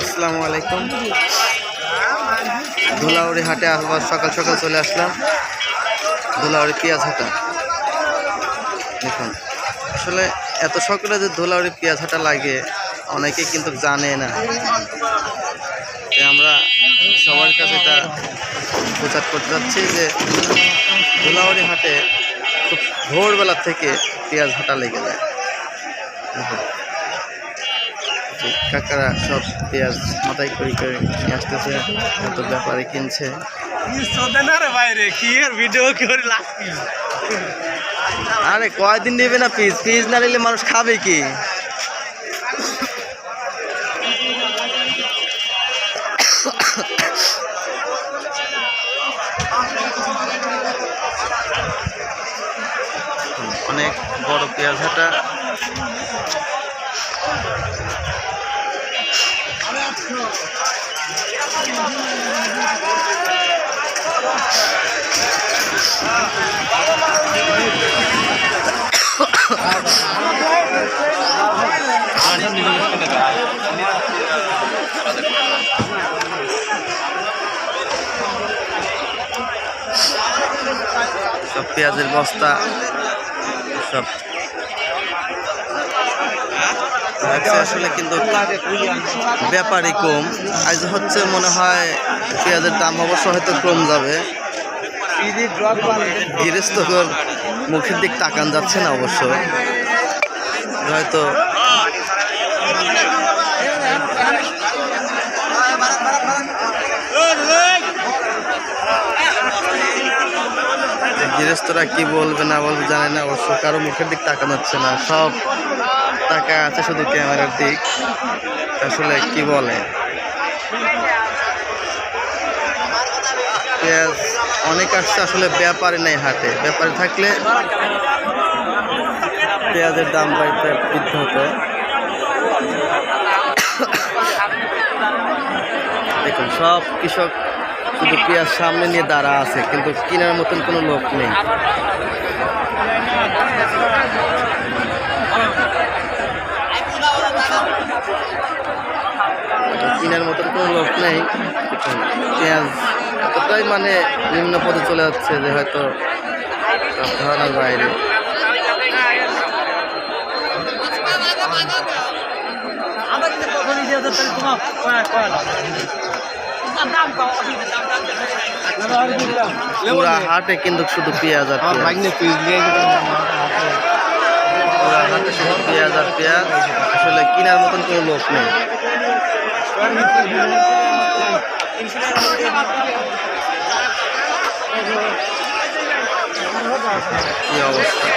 আসসালামু আলাইকুম। ধুলাউড়ি হাটে আবার সকাল সকাল চলে আসলাম। ধুলাউড়ি পেঁয়াজ হাটা। দেখুন, আসলে এত সকালে যে ধুলাউড়ি পেঁয়াজ হাটা লাগে, অনেকে কিন্তু জানে না। আমরা সবার কাছে এটা প্রচার করতে যাচ্ছি যে ধুলাউড়ি হাটে খুব ভোরবেলা থেকে পেঁয়াজ হাটা লেগে যায়। যে কাকারা সব পেঁয়াজ মাথায় করে করে নিয়ে আসতেছে, এত ব্যাপারে কিনছে। আরে, কয়দিন নেবে না পিস পিস না নিলে মানুষ খাবে কি? অনেক বড় পেঁয়াজ হাটা। সব পেঁয়াজের বস্তা সব লাগছে আসলে কিন্তু ব্যাপারই কম। আজ হচ্ছে মনে হয় পেঁয়াজের দাম অবশ্য হয়তো কম যাবে। গৃহস্থকর মুখের দিক তাকান যাচ্ছে না অবশ্য। হয়তো গৃহস্থরা কি বলবে না বলবে জানে না, অবশ্য কারও মুখের দিক তাকানো হচ্ছে না। সব টাকা আছে শুধু ক্যামেরার দিক। আসলে কি বলে? পেঁয়াজ অনেক আসছে আসলে ব্যাপারে নেই হাটে। ব্যাপারে থাকলে পেঁয়াজের দাম বাড়িতে বৃদ্ধি হতো। দেখুন, সব কৃষক শুধু পেঁয়াজ সামনে নিয়ে দাঁড়া আছে, কিন্তু কেনার মতন কোনো লোক নেই কেনার মতন কোনো লোক নেই। পেঁয়াজ এতটাই মানে নিম্ন পদে চলে যাচ্ছে যে হয়তো ধারণার বাইরে। পুরা হাটে কিন্তু শুধু পেঁয়াজ আর। পুরা হাটে শুধু পেঁয়াজ আর পেঁয়াজ। আসলে কেনার মতন কোনো লোক নেই। কি অবস্থা